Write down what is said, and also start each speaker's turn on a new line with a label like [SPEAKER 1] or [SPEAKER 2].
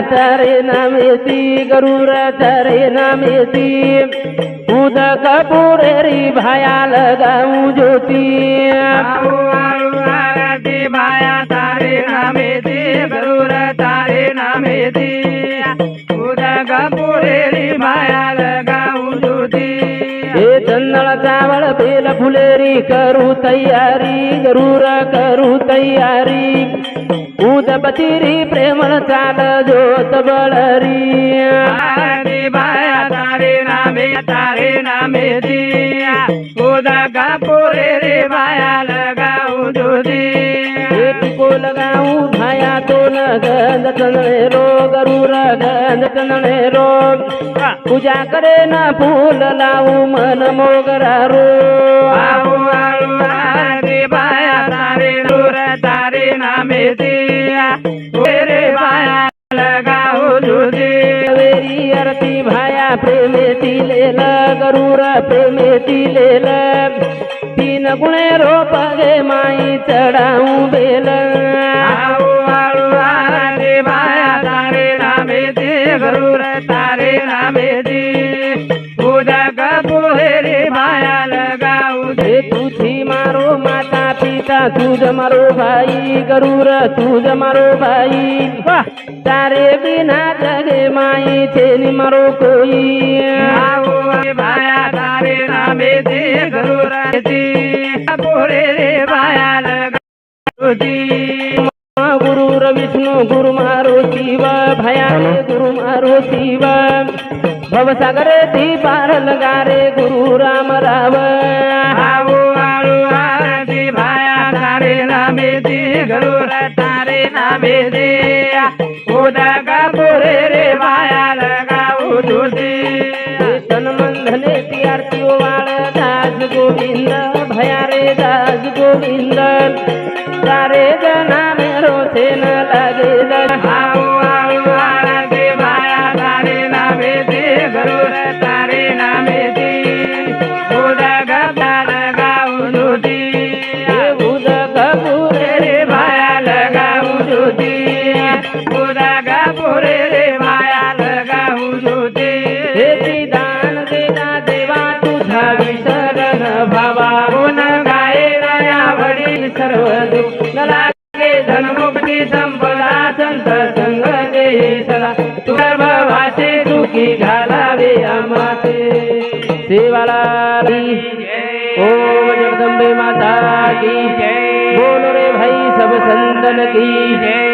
[SPEAKER 1] तारे नामेती गरुराचा रे नामेती. उदक पुरेरी भायाल गाऊ ज्योती.
[SPEAKER 2] बाया तारे नामे दे गरुर तारे नामे दे उदक पुरेरी बाया लगाऊ जुदी
[SPEAKER 1] हे चंदळ चावळ बेल फुलेरी करू तयारी गरुर करू तयारी. उदपतिरी प्रेमळ चाल ज्योत बळरी.
[SPEAKER 2] आरती बाया तारे नामे तारे नामे दे उदक पुरेरी बाया लगाऊ
[SPEAKER 1] हे टिको लगाऊ भाया तो न गंध चंदणे रो गरुर गंध रो पूजा करे न फूल लावू मन मोगरा रो
[SPEAKER 2] आऊ आळू आरती बाया तारे दूर तारे नामे दिया.
[SPEAKER 1] वेरी भाया प्रेमे तिलेल गरुर प्रेमे तीन गुणे रोप गे माई चढाऊ बेल. पिता तुझ मारो भाई गरुर तुझ मारो भाई। तारे बिना जगे माई छेनी मारो कोई।
[SPEAKER 2] बाया तारे नामे दे गरुर पुहेरे बाया लगाऊ दी
[SPEAKER 1] गुरुर विष्णु गुरु मारो शिव भयाने गुरु मारो शिव। भवसागरे ती पार लगारे गुरु राम राव
[SPEAKER 2] तारे नामे दे. उदक पुरे रे माया लगाऊ तुझी
[SPEAKER 1] तन मंधने ती आरती वाळ दास गोविंद भया रे दास गोविंद तारे जना मेरो सेन
[SPEAKER 2] लगाऊ तुझी उदक पुरे रे बाया लगाऊ तुझी
[SPEAKER 1] हे ती दान देता देवा तुझा विसरण भावा.
[SPEAKER 2] गुण गाये दया वडील
[SPEAKER 1] सर्व दुःख.
[SPEAKER 2] लागे धनमुक्ती संपदा संत संग देही सदा. तुझ भाषे दुखी घालावे आमाचे.
[SPEAKER 1] सेवाला ओम जगदम्बे माता की
[SPEAKER 2] जय.
[SPEAKER 1] बोलो रे भाई सब संतन की
[SPEAKER 2] जय